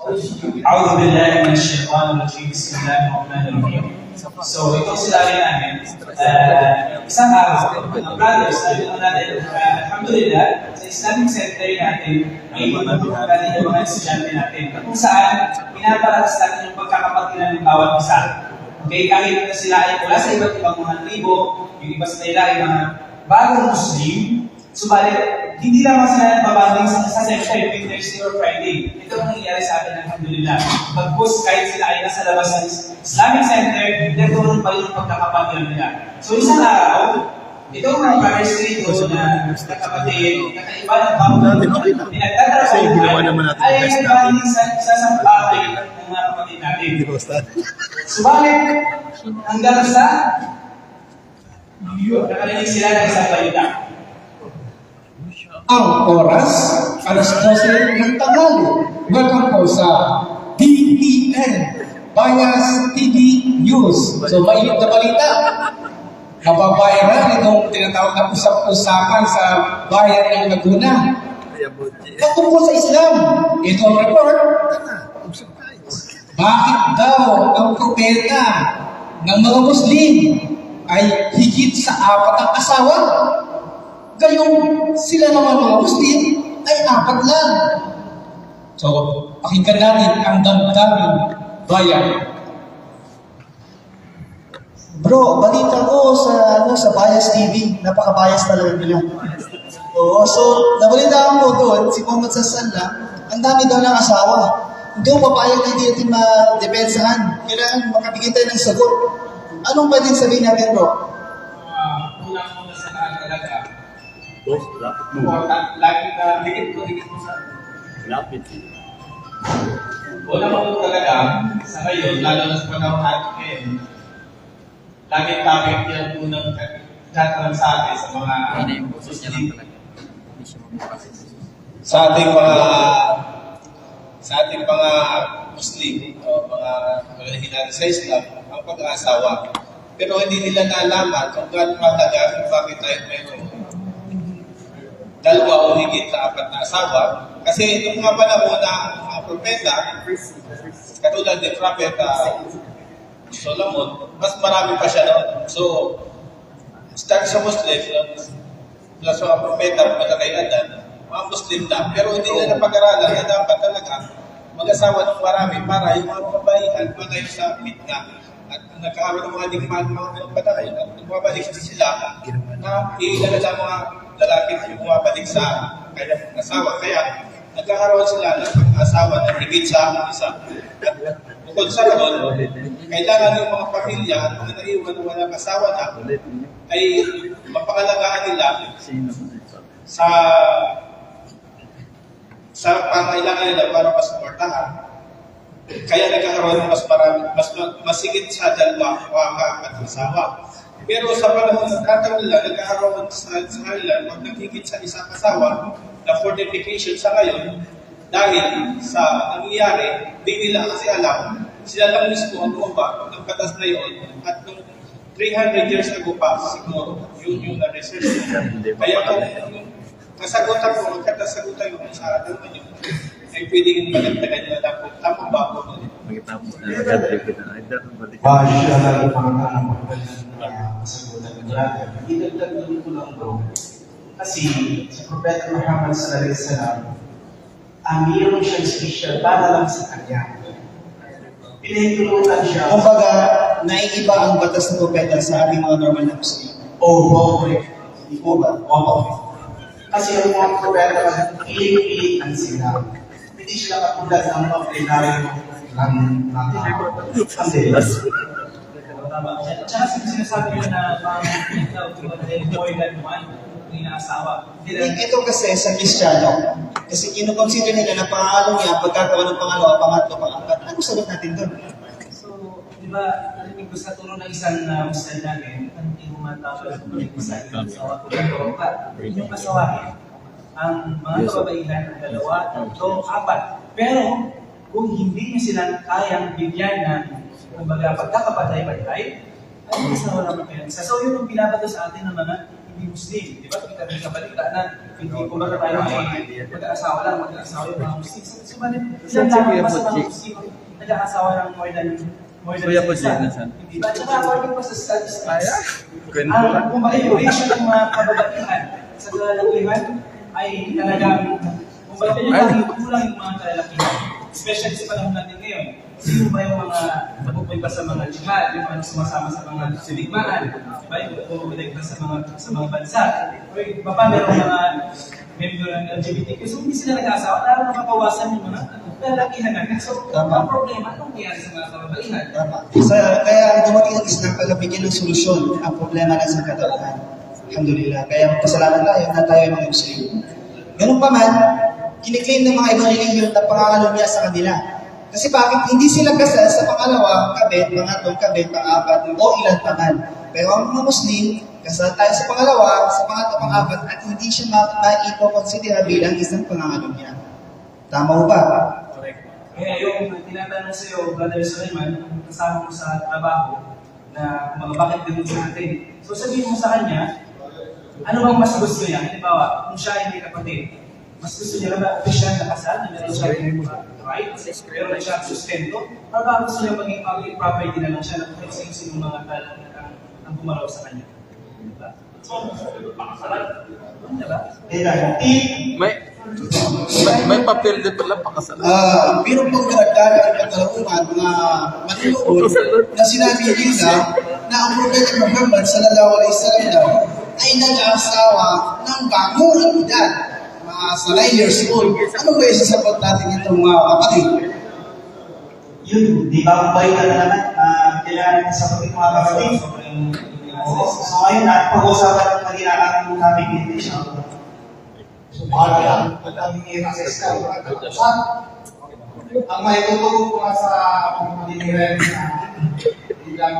أعوذ بالله من الشيطان الرجيم بسم الله الرحمن الرحيم So, itong sinabi namin, uh, isang araw, ang brothers, sabi naman natin, uh, Alhamdulillah, sa Islamic Center natin, may matutulungan natin yung mga estudyante natin, kung saan, pinapalakas natin yung pagkakapatinan ng bawat isa. Okay, kahit na sila ay mula sa iba't ibang mga tribo, yung iba sa nila ay mga bagong Muslim, subalit, hindi lamang sila nagbabanding sa, sa sector with Thursday or Friday. Ito ang nangyayari sa atin, Alhamdulillah. Pagpus, kahit sila ay nasa labas ng Islamic Center, nagtuloy pa yung pagkakapatiran nila. So, isang araw, ito ang mga brothers dito na nakapatid, kakaiba ng naman natin ay nagbanding sa isa sa bahay ng mga kapatid natin. Subalit, hanggang sa nakalinig sila ng isang balita. Ang oras, alas 12 ng tanghali. Welcome po sa BTN, Bias TV News. So, mainit na balita. Nababayaran itong tinatawag na usap-usapan sa bayan ng Laguna. Patungkol sa Islam, ito ang report. Bakit daw ang propeta ng mga Muslim ay higit sa apat ang asawa? Gayong sila naman mga Muslim ay apat lang. So, pakinggan natin ang damdaming bayan. Bro, balita ko sa ano sa Bias TV, napaka-bias talaga nila. Oo, so nabalitaan ko doon, si Muhammad Sassan lang, ang dami daw ng asawa. Hindi ko papayag na hindi natin ma-depensahan. Kailangan makabigay tayo ng sagot. Anong pwedeng sabihin natin, bro? Ah, unang-una sa lahat talaga, Boss, lapit mo. important, lagi na, dikit ko, dikit ko sa Lapit. Una mo talaga, sa ngayon, lalo na sa panahon natin ngayon, laging topic yan unang tatanong sa atin sa mga Muslim. Sa ating mga sa ating mga Muslim o mga mga natin sa Islam, ang pag-aasawa. Pero hindi nila naalaman kung gaano mahalaga kung bakit tayo mayroon dalawa o higit sa apat na asawa. Kasi nung mga panahon na ang mga propeta, katulad ni Prophet uh, Solomon, mas marami pa siya noon. So, start sa Muslim, plus mga propeta, mga kay Adan, mga Muslim na, pero hindi na napag-aralan na dapat talaga mag-asawa ng marami para yung mga kabaihan magayon sa fitna. At nagkakaroon ng mga digmaan mga kapatay at bumabalik sila na sa mga lalaki na bumabalik sa kanyang asawa. Kaya nagkakaroon sila ng pag-asawa na higit sa isa. At bukod sa ganon, kailangan ng mga pamilya at mga naiwan na walang asawa na ay mapangalagaan nila sa sa pangailangan nila para masuportahan. Kaya nagkakaroon ng mas marami, mas masigit sa dalawa ang at asawa. Pero sa panahon ng tatang nila, nagkakaroon sa, sa kanila, pag nagigit sa isang asawa, na fortification sa ngayon, dahil sa nangyayari, di nila kasi alam, sila lang mismo ang gumawa ng batas na yun, at nung 300 years ago pa, siguro, yun yung na-research. Kaya kung kasagutan ko, magkatasagutan ko sa tanong nyo, ay pwedeng magandagad nila lang kung tama ba ako nun. Magkitapos na nag-adrip kita. Ay, dapat balik. Ang magaling na kasagutan ng brother. Idagdag lang ko lang. Kasi si Propeta Muhammad sallallahu alaihi wasallam, ang mayroon siyang para lang sa kanya. Pinahintulutan siya. Kumbaga, naiiba ang batas ng propeta sa ating mga normal na Muslim. Oo, correct. Hindi po ba? Kasi ang mga propeta, piling-pilihan sila. Hindi sila katulad ng mga ordinaryo lang na tao. Kasi, Tama. Tsaka sinasabi nyo na parang more than one yung inaasawa. Hindi lang Ito kasi sa Kristiyano, kasi kinukonsider nila na pangalan niya, pagkagawa ng pangalawa, pangatlo, pangapat. Ano sagot natin doon? So, di ba, narinig ko sa tulong ng isang uh, Muslim namin, ang hindi mo matapos kung may isa yung asawa ko ng ka. Yung kasawahin, ang mga kababaihan ng dalawa, tatlo, apat. Pero, kung hindi nyo sila kayang bigyan ng, kumbaga, pagkakapatay-patay, ay asawa naman kayo. isa. So, yun ang binabato sa atin ng mga hindi Muslim. Di ba? Kita rin sa balita na hindi ko ba tayo ay mag-aasawa lang, mag-aasawa yung mga Muslim. So, so ba ilan lamang ba sa mga Muslim nag-aasawa ng more than more than Kuya sa po, isa? nasaan? Hindi ba? Tsaka according pa sa statistics, Kwento ang lang. kumbaga yung ratio ng mga kababaihan sa kalalakihan ay talagang kumbaga kulang, kulang yung mga kalalakihan. Especially sa panahon natin ngayon. Sino ba yung mga napupunta sa mga jihad, yung mga sumasama sa mga siligmaan, di ba? Yung pupunta sa mga sa mga bansa. O yung iba pa merong mga member ng LGBTQ. So hindi sila nag-asawa, lalo na mabawasan yung mga kalalakihan natin. So, Tama. ang problema, anong nangyari sa mga kababaihan? Tama. Sa, kaya dumating ang Islam para bigyan ng solusyon ang problema ng sangkatauhan. Alhamdulillah. Kaya pasalamat tayo na tayo ay mga Muslim. Ganun pa man, kiniklaim ng mga ibang relihiyon na pangangalunya sa kanila. Kasi bakit hindi sila kasal sa pangalawa, kabit, pangatlong kabit, pang-apat, o ilan pa man. Pero ang mga Muslim, kasal tayo sa pangalawa, sa pangatlo, pang-apat, at hindi siya ma- maipo-considera bilang isang pangangalunya. Tama ho ba? Correct. Kaya yung tinatanong sa iyo, Brother Suleiman, ang kasama mo sa trabaho, na mga bakit ganun sa atin. So sabihin mo sa kanya, ano bang mas gusto niya? Halimbawa, kung siya hindi kapatid, mas gusto niya na ba official na kasal, na meron siya right, meron na siya sustento, or ba gusto niya maging public property na lang siya na kung sino sino mga tal ang, ang gumalaw sa kanya? Diba? So, pakasalan. Diba? Kaya, May, may, may papel din pala pakasalan. Ah, pero pag nagdala ang katalungan, mga matulood na sinabi nila na ang Propeta Muhammad sallallahu alaihi wasallam daw ay nag-aasawa ng bagong edad, mga sa 9 years old. Ano ba yung sasagot natin itong mga kapatid? Yun, di ba ba na naman? Uh, kailangan sa pagkakas mga kapatid. Oo. So ngayon, at pag-usapan ng kanina ang topic hindi siya. So, bahala lang. At ang i-access ka. At ang may tutulong ko sa mga maniniren na bilang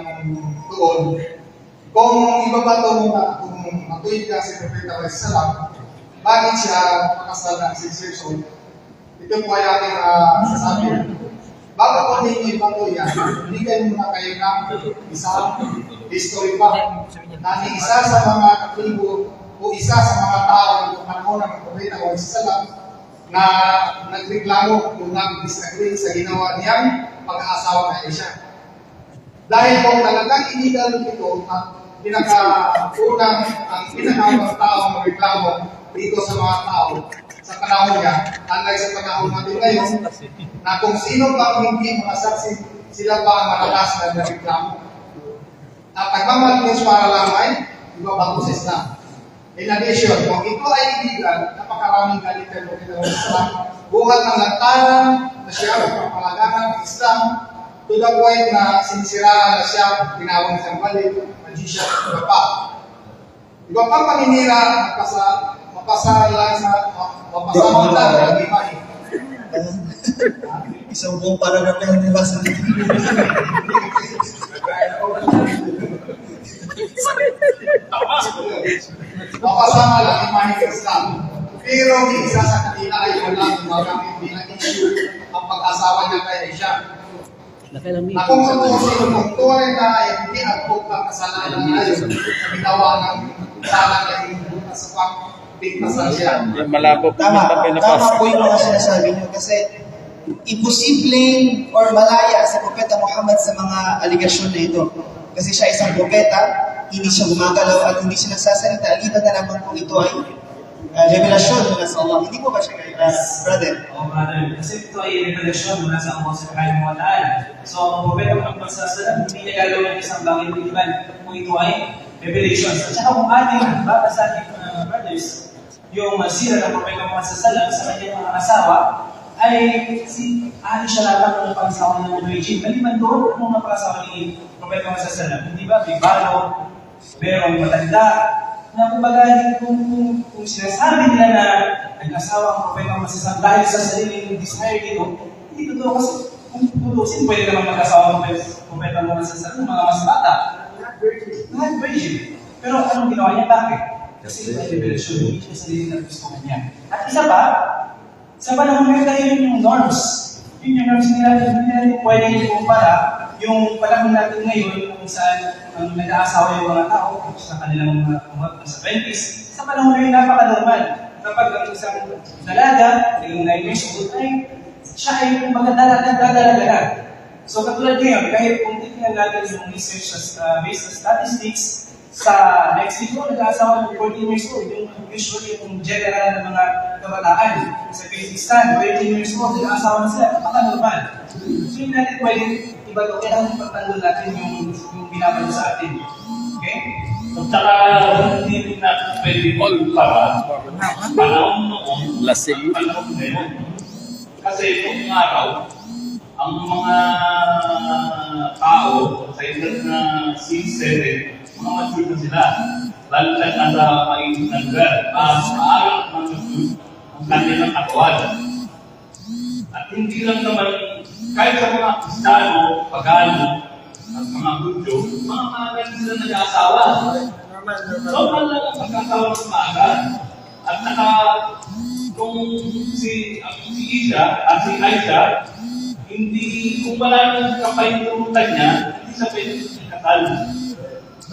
doon, kung ibabato mo na kung matuwid ka si Propeta Alayhi Salam, bakit siya pakasal ng 6 years old? Ito po ay ating uh, sasabi. Bago ko ninyo ibato yan, kayo muna kayo ng isang history pa. Na isa sa mga katribo o isa sa mga tao ng panahon ng Propeta Alayhi Salam na nagreklamo kung nag-disagree sa ginawa niyang pag-aasawa na Aisha. Dahil kung talagang illegal ito at pinaka-unang ang pinakawang tao ng reklamo dito sa mga tao sa panahon niya, unlike sa panahon natin ngayon, na kung sino pa hindi mga saksi, sila pa ang malakas na reklamo. At nagmamalinis para lang ay iba sa Islam. In addition, kung ito ay illegal, napakaraming galit kay Propeta ng Islam, buhat ng lantaran na siya ang kapalagangan ng Islam, to the point na sinisiraan na siya, tinawag siyang balik, magician, iba pa. Iba pa paninira, mapasa, mapasa lang sa, mapasama lang ang imahe. Isang buong paragraph na hindi nabasa nito. Mapasama lang imahe ng Islam. Pero isa sa kanila ay wala kumbagang hindi na issue ang pag-asawa niya kay Aisha. Na kung tutusin kung tunay na ay hindi agpog ang kasalanan na yun sa ginawa ng sala na hindi sa pag-bigtasan siya. Malabo po Tama, yung papel na tama po yung mga sinasabi niyo kasi imposibleng or malaya si Propeta Muhammad sa mga aligasyon na ito. Kasi siya isang propeta, hindi siya gumagalaw at hindi siya nagsasalita. Liban na lamang kung ito ay uh, revelasyon mula sa Allah. Hindi po ba siya, uh, brother? Oo, brother. Kasi ito ay revelasyon mula sa Allah subhanahu wa ta'ala. So, ang propeta alaihi wasallam, hindi niya gagawin ng isang bagay na iban kung ito ay revelations. At saka kung ating babasahin, uh, brothers, yung uh, sira ng propeta alaihi wasallam sa kanyang mga asawa, ay si Aisha lamang ang pag-asawa ng Regine. Maliban doon, anong napag-asawa ni propeta alaihi wasallam? Hindi ba? May balo, merong matanda, na kumbaga, kung, kung, kung sinasabi nila na nag-asawa ang propeta masasang dahil sa sariling desire nito, hindi totoo kasi kung tutusin, pwede naman mag-asawa ang propeta mo masasang mga mas bata. Lahat virgin. Pero anong ginawa niya? Bakit? Kasi ito ay revelasyon, hindi siya sarili na gusto niya. At isa pa, sa panahon ngayon tayo yun yung norms. Yun yung norms nila, hindi nila pwede ikumpara yung panahon natin ngayon kung saan ang nag-aasawa yung mga tao sa kanilang mga mga sa 20s, sa panahon na yun napaka-normal. Kapag ang isang dalaga, yung 9 years old, ay siya ay magdadalaga na. So katulad ngayon, kahit kung titignan natin yung research sa uh, based sa statistics, sa Mexico, nag-aasawa ng 14 years old, yung usually yung general na mga kabataan. Sa Pakistan, 13 years old, nag-aasawa na sila, napaka-normal. So hindi natin pwedeng iba to, kailangan ipagtanggol natin yung, yung binabalo sa atin. Okay? At saka hindi rin natin pwede magpara panahon noon Lasing. panahon ngayon. Kasi noong araw, ang mga tao sa edad na 6-7, mga mature na sila. Lalo na nasa mainit na lugar. At maaarap manusunod ang kanilang katawan. At hindi lang naman, kahit sa mga Kristano, Pagano, at mga Hudyo, mga maaga sila nag-aasawa. Normal lang ang pagkakawa ng maaga. At saka, kung si, ang si Isha at si Aisha, hindi, kung wala nang kapahintutan niya, hindi siya pwede ikakal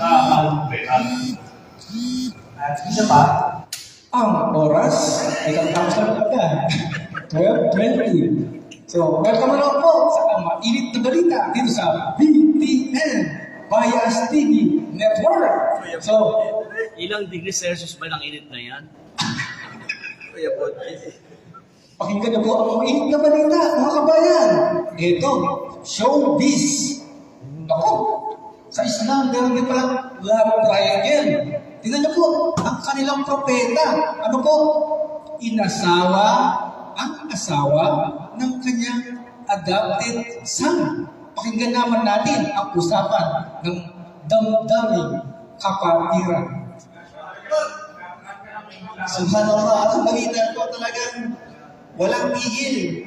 mahal At isa pa, Ang oras ay kakapos na agad. 12.20. So, welcome na po sa mainit na balita dito sa BTN Bias TV Network. So, Ilang degrees Celsius ba ng init na yan? pakinggan niyo po ang mainit na balita, mga kabayan. Ito, showbiz. Ako, sa Islam, meron din palang love triangle. Tingnan niyo po, ang kanilang propeta. Ano po? Inasawa ang asawa ng kanyang adopted son. Pakinggan naman natin ang usapan ng damdaming kapatiran. Subhanallah, ang balita ko talagang walang pigil.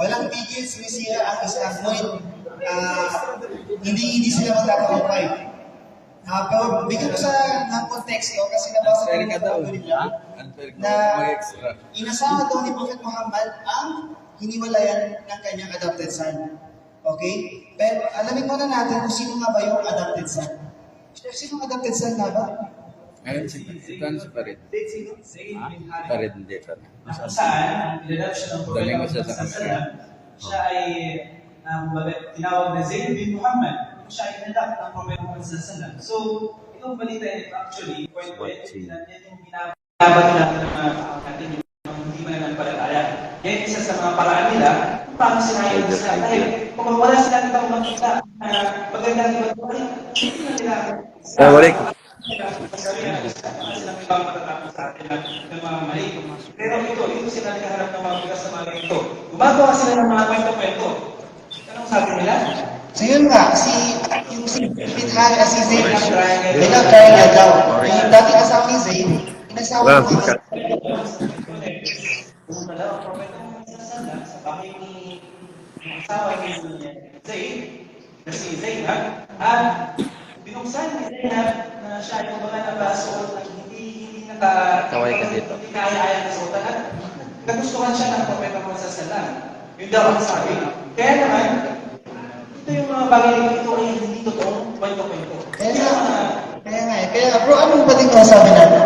Walang pigil, sinisira ang Islam. Ngunit, ah, hindi, hindi sila magkakampay. Ah, pero bigyan ko sa ng konteksto kasi nabasa ko rin ito nila na inasama daw ni Prophet Muhammad ang hiniwalayan ng kanyang adopted son. Okay? Pero alamin muna natin kung sino nga ba yung adopted son. Sino ang adopted son nga ba? Ayun si Ito ano si bin Harith. Farid hindi saan Daling mo siya sa sallam, siya ay um, baga- tinawag na Zayd bin Muhammad. Siya ay pinadap ng Propeta Muhammad sallam. So, itong balita ito actually, point po ito, yan yung binabat natin ng mga tao natin, yung hindi man nagpalataya. Yan isa sa mga paraan nila kung paano sila yung Islam. Dahil kung wala sila nitang makita na magandang iba't hindi na nila na ng mga mali. Pero ito, dito sila nagkaharap ng mga bigas sa mga ganito. Gumagawa sila ng mga kwento-kwento. Sabi nila? So yun nga, si yung si Bithan at si Zayn ang triangle. May nag-triangle daw. Yung dating asawa ni Zayn, inasawa ko mo sa sala, sa bahay ni ng asawa ni Zayn, na si Zainab, at binuksan ni Zainab na siya ay kumbaga nagkasuot at hindi, hindi naka, Kaway ka dito. hindi kaya-aya na suotan at nagustuhan siya ng propeta mo sa sala. Yun daw ang sabi. Kaya naman, ito yung mga bagay na ito ay hindi totoong kwento-kwento. Kaya kaya nga eh. Kaya bro, anong ba tingin mo sabi natin?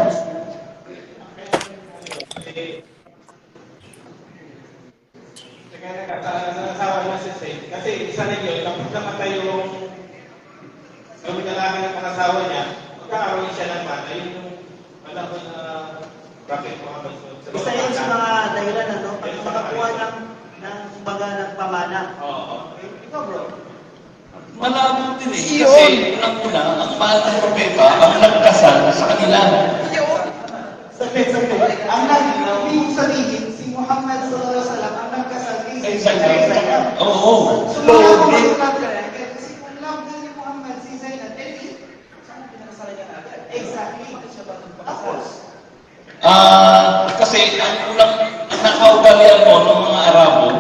Kaya nagkakasawa niya si Saint. Kasi isa rin yun, kapag namatay yung gawin na namin ng pangasawa niya, magkakaroon siya ng mana. Yun yung panahon na Prophet Muhammad. Isa yun sa mga dahilan ano, pag makakuha ng ng kumbaga ng pamana. Oo. Ikaw bro. Eh. Kasi unang-una, ang mahal ng propeta ang nagkasal sa kanila. Saglit, saglit. Ang nag, ibig sabihin, si Muhammad sallallahu alaihi wasallam ang nagkasal kay. Zainab. Oo. So, eh, pinakasalan niya agad? Exactly. Tapos, Ah, kasi ang unang ang nakaugalian mo ng mga Arabo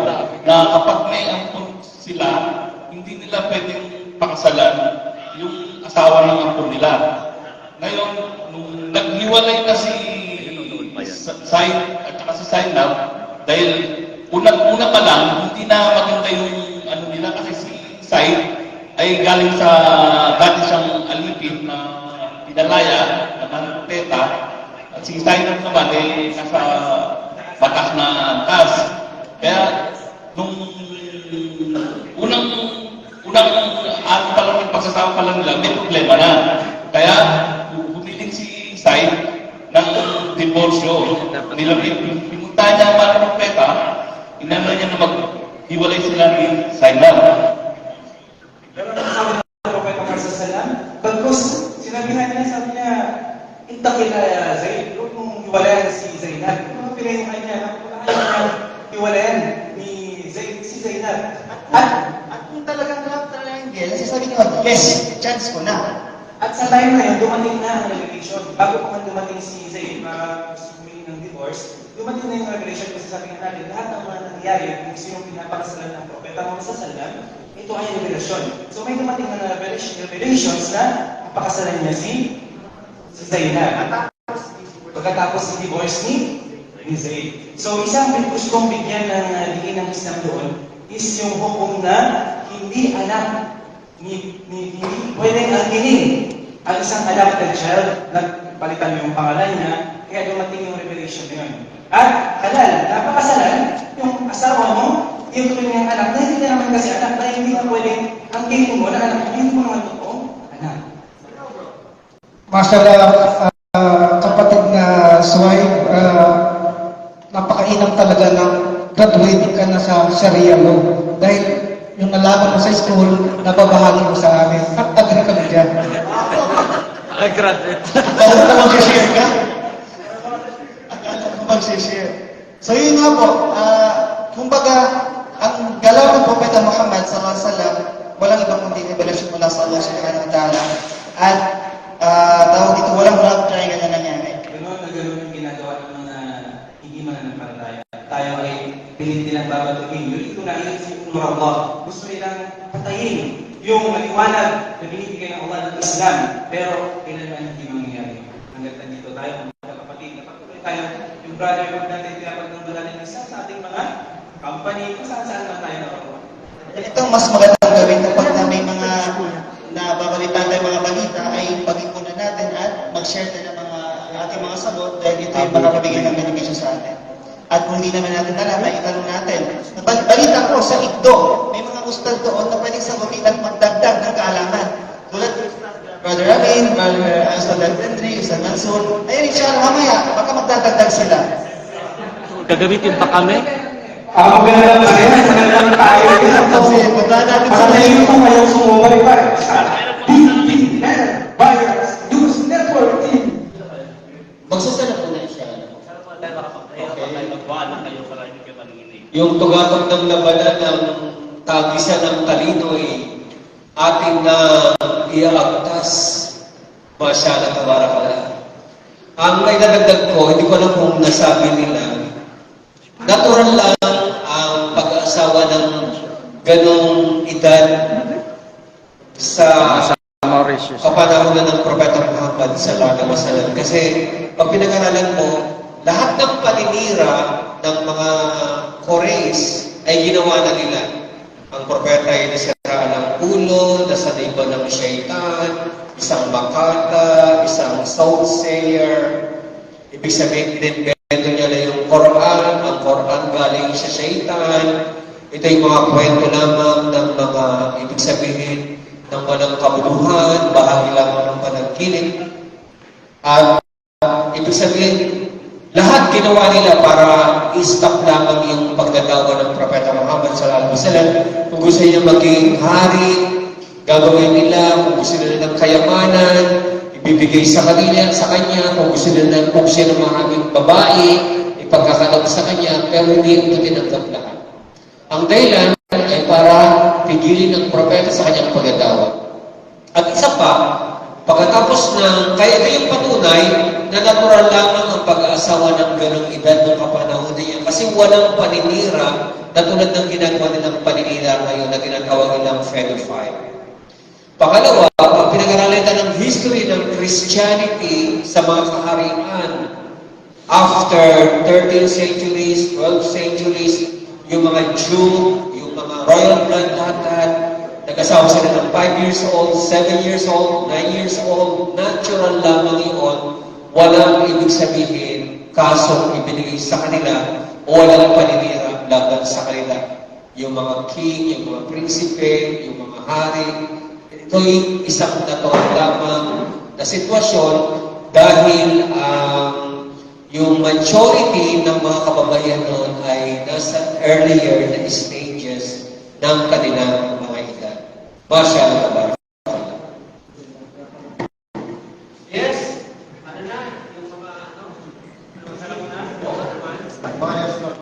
na kapag may ampon sila, hindi nila pwedeng pakasalan yung asawa ng ampon nila. Ngayon, nung naghiwalay na si Sain at saka si Zainab, dahil unang-una pa lang, hindi na maganda yung ano nila kasi si Said, ay galing sa dati siyang alipin na pinalaya na manupeta at si Zainab naman ay nasa batas na antas. Kaya nung unang unang ano pa lang pagsasama pa lang nila, may problema na. Kaya bumiling si Zaid ng divorsyo. Nilapit, pinunta niya ang manupeta, inano niya na maghiwalay sila ni Zainab. Pero nasabi ng Propeta Muhammad Sallam, bagkus, sinabihan niya, sabi niya, Intakila Zayd, huwag mong hiwalayan si Zainab. Pilihan niya kanya, wala niya hiwalayan ni Zayd, si Zainab. At, at kung talagang triangle, sasabihin ko, yes, chance ko na. At sa time na yun, dumating na ang revelation. Bago pa man dumating si Zayd para humingi ng divorce, dumating na yung revelation kasi sabi nga natin, lahat ng mga nangyari, kung sino pinapakasalan ng Propeta Muhammad Sallam, ito ay revelasyon. So may dumating na revelation, revelations na napakasalan niya si si Zainab. Pagkatapos si divorce ni ni Zayd. So isang gustong bigyan ng uh, ng Islam doon is yung hukom na hindi anak ni, ni, ni pwedeng angkinin ang isang adopted child na palitan mo yung pangalan niya kaya dumating yung revelation na yun. At halal, napakasalan yung asawa mo, yung tuloy niyang anak na hindi na naman kasi anak na hindi na pwedeng angkinin mo na anak mo, hindi mo naman totoong anak. Mashallah, ah, kapatid na Suway, uh, napakainam talaga ng graduating ka na sa Sharia law. Dahil yung nalaman mo sa school, nababahagi mo sa amin. At agree kami dyan. Nag-graduate. Bakit na mag-share ka? Akala ko mag-share. So yun nga po, ah, kumbaga, ang galaw ng Propeta Muhammad sallallahu alaihi wasallam, walang ibang kundi revelasyon mula sa Allah subhanahu wa ta'ala. At ah, tawag dito, walang love triangle na nangyari. Ganoon na ganoon yung ginagawa ng mga hindi mananampalataya. Tayo ay pilit nilang babatuhin. Yun ito na inisip ng Allah. Gusto nilang patayin yung maliwanag na binibigay ng Allah ng Islam. Pero kailanman hindi mangyayari. Hanggat nandito tayo, mga kapatid, napatuloy tayo. Yung brother yung natin pinapagdang natin ng Islam sa ating mga company, kung saan saan man tayo nakatuwa. Ito mas magandang gawin kapag na may mga nababalitan tayo mga balita ay pag-ipunan natin at mag-share tayo ng mga ating mga sagot dahil ito yung makakabigay ng benepisyo sa atin. At kung hindi naman natin alam, ay itanong natin. Bal- Balita ko sa IGDO, may mga ustad doon na pwedeng sagutin at magdagdag ng kaalaman. Tulad Brother Amin, Brother Aston Landry, Ustad Mansur. Ayun, inshallah, mamaya, baka magdadagdag sila. Gagamitin pa kami? Ako ganun lang tayo, ganun lang tayo. Kasi sa Sa layo ko ngayon sumumay pa Yung tugatog ng labanan ng tagisan ng talinoy, ating na iaagtas, masyala tabarakala. Ang may dadagdag ko, hindi ko alam kung nasabi nila, natural lang ang pag-aasawa ng ganong edad sa kapanahonan ng Propeta Muhammad sallallahu alaihi wasallam. Kasi pag pinag-aralan mo, lahat ng paninira ng mga Quraysh ay ginawa na nila. Ang propeta ay nasiraan ng ulo, nasaniba ng syaitan, isang makata, isang soothsayer. Ibig sabihin, dinbento niya na yung Quran, ang Quran galing sa syaitan. Ito yung mga kwento lamang ng mga, ibig sabihin, ng walang kabuluhan, bahagi lamang ng panaginip. At ibig sabihin, lahat ginawa nila para i-stop lamang yung pagdadawa ng Propeta Muhammad sallallahu alaihi wasallam. Kung gusto niya maging hari, gagawin nila. Kung gusto nila ng kayamanan, ibibigay sa kanila, sa kanya. Kung gusto nila ng kung siya ng maraming babae, ipagkakalap sa kanya. Pero hindi ito tinanggap lahat. Ang dahilan ay para pigilin ng propeta sa kanyang pagdadawa. At isa pa, pagkatapos ng, kaya yung patunay na natural lamang ang pag-aasawa ng ganong edad ng kapanahon niya. Kasi walang paninira na tulad ng ginagawa nilang paninira ngayon na tinatawag nilang pedophile. Pangalawa, pag pinag-aralan ng history ng Christianity sa mga kaharian, after 13 centuries, 12 centuries, yung mga Jew, yung mga royal blood, lahat-lahat, nag-asawa sila ng 5 years old, 7 years old, 9 years old, natural lamang yun, walang ibig sabihin, kasong ibinigay sa kanila, o walang paninira laban sa kanila. Yung mga king, yung mga prinsipe, yung mga hari, ito'y isang natural lamang na sitwasyon dahil ang yung majority ng mga kababaihan noon ay nasa earlier na stages ng kanilang Baixada da Bahia.